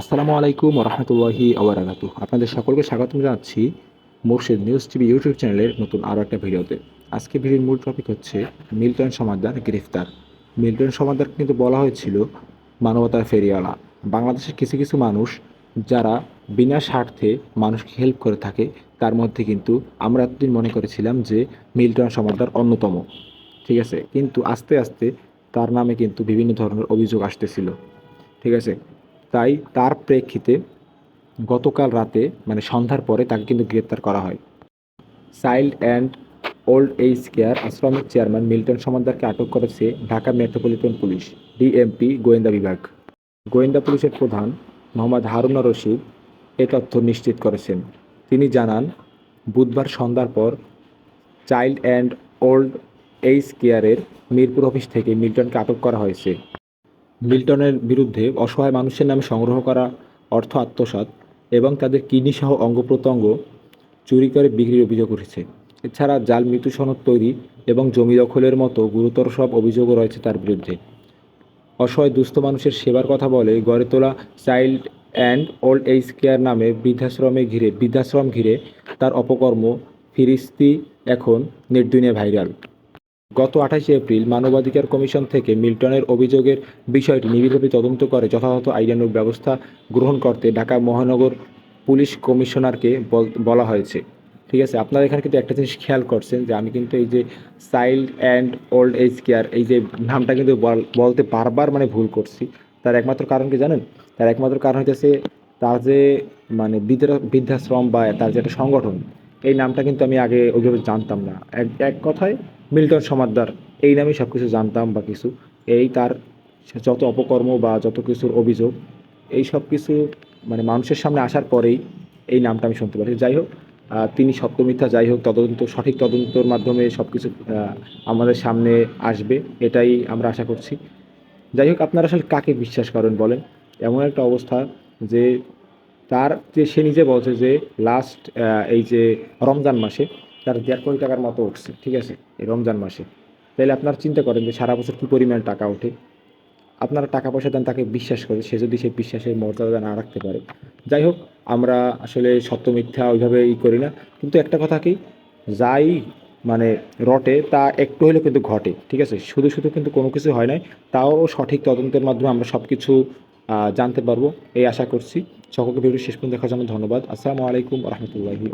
আসসালামু আলাইকুম রহমতুল্লাহি আবরাকাতু আপনাদের সকলকে স্বাগতম জানাচ্ছি মোর্শেদ নিউজ টিভি ইউটিউব চ্যানেলের নতুন আরও একটা ভিডিওতে। আজকে ভিডিওর মূল টপিক হচ্ছে মিল্টন সমাদার গ্রেফতার। মিল্টন সমাদ্দার কিন্তু বলা হয়েছিল মানবতার ফেরিওয়ালা। বাংলাদেশের কিছু কিছু মানুষ যারা বিনা স্বার্থে মানুষকে হেল্প করে থাকে, তার মধ্যে কিন্তু আমরা এতদিন মনে করেছিলাম যে মিল্টন সমাদ্দার অন্যতম। ঠিক আছে? কিন্তু আস্তে আস্তে তার নামে কিন্তু বিভিন্ন ধরনের অভিযোগ আসতেছিল। ঠিক আছে? তাই তার প্রেক্ষিতে গতকাল রাতে মানে সন্ধ্যার পরে তাকে কিন্তু গ্রেপ্তার করা হয়। Child and old age care আশ্রমের চেয়ারম্যান মিল্টন সমাদ্দারকে আটক করেছে ঢাকা মেট্রোপলিটন পুলিশ, ডিএমপি, গোয়েন্দা বিভাগ। গোয়েন্দা পুলিশের প্রধান মোহাম্মদ হারুনা রশিদ এ তথ্য নিশ্চিত করেছেন। তিনি জানান, বুধবার সন্ধ্যার পর চাইল্ড অ্যান্ড ওল্ড এইজ কেয়ারের মিরপুর অফিস থেকে মিল্টনকে আটক করা হয়েছে। মিল্টনের বিরুদ্ধে অসহায় মানুষের নামে সংগ্রহ করা অর্থ আত্মসাৎ এবং তাদের কিডনি সহ অঙ্গ প্রত্যঙ্গ চুরি করে বিক্রির অভিযোগ উঠেছে। এছাড়া জাল মৃত্যু সনদ তৈরি এবং জমি দখলের মতো গুরুতর সব অভিযোগও রয়েছে তার বিরুদ্ধে। অসহায় দুস্থ মানুষের সেবার কথা বলে গড়ে তোলা child and old age care নামে বৃদ্ধাশ্রমে ঘিরে বৃদ্ধাশ্রম ঘিরে তার অপকর্ম ফিরিস্তি এখন নেটদুনিয়া ভাইরাল। গত আঠাশে এপ্রিল মানবাধিকার কমিশন থেকে মিল্টনের অভিযোগের বিষয়টি নিবিড়ভাবে তদন্ত করে যথাযথ আইনানুগ ব্যবস্থা গ্রহণ করতে ঢাকা মহানগর পুলিশ কমিশনারকে বল- হয়েছে। ঠিক আছে, আপনারা এখানে কিন্তু একটা জিনিস খেয়াল করছেন যে আমি কিন্তু এই যে child and old age care, এই যে নামটা কিন্তু বল- বলতে বারবার মানে ভুল করছি। তার একমাত্র কারণ কি জানেন? তার একমাত্র কারণ হইতেছে তার যে মানে বৃদ্ধা বৃদ্ধাশ্রম বা তার যে একটা সংগঠন, এই নামটা কিন্তু আমি আগে ওইভাবে জানতাম না। এক এক কথায় মিল্টন সমাদ্দার, এই নামে সব কিছু জানতাম বা কিছু। এই তার যত অপকর্ম বা যত কিছুর অভিযোগ, এই সব কিছু মানে মানুষের সামনে আসার পরেই এই নামটা আমি শুনতে পারি যাই হোক তিনি সত্যমিথ্যা যাই হোক, তদন্ত, সঠিক তদন্তর মাধ্যমে সব কিছু আমাদের সামনে আসবে, এটাই আমরা আশা করছি। যাই হোক, আপনারা আসলে কাকে বিশ্বাস করেন বলেন? এমন একটা অবস্থা যে তার, যে সে নিজে বলছে যে লাস্ট এই যে রমজান মাসে তার দেড় কোটি টাকার মতো উঠছে, ঠিক আছে, এই রমজান মাসে। তাহলে আপনারা চিন্তা করেন যে সারা বছর কী পরিমাণ টাকা ওঠে। আপনারা টাকা পয়সা দেন, তাকে বিশ্বাস করে, সে যদি সেই বিশ্বাসের মর্যাদা না রাখতে পারে। যাই হোক, আমরা আসলে সত্য মিথ্যা ওইভাবে ই করি না। কিন্তু একটা কথা কি, যাই মানে রটে, তা একটু হলেও কিন্তু ঘটে, ঠিক আছে। শুধু শুধু কিন্তু কোনো কিছু হয় নাই, তাও সঠিক তদন্তের মাধ্যমে আমরা সব কিছু জানতে পারব। এই আশা করছি। সকলকে ভিডিও শেষ পর্যন্ত দেখার জন্য ধন্যবাদ। আসসালামু আলাইকুম রহমতুল্লাহি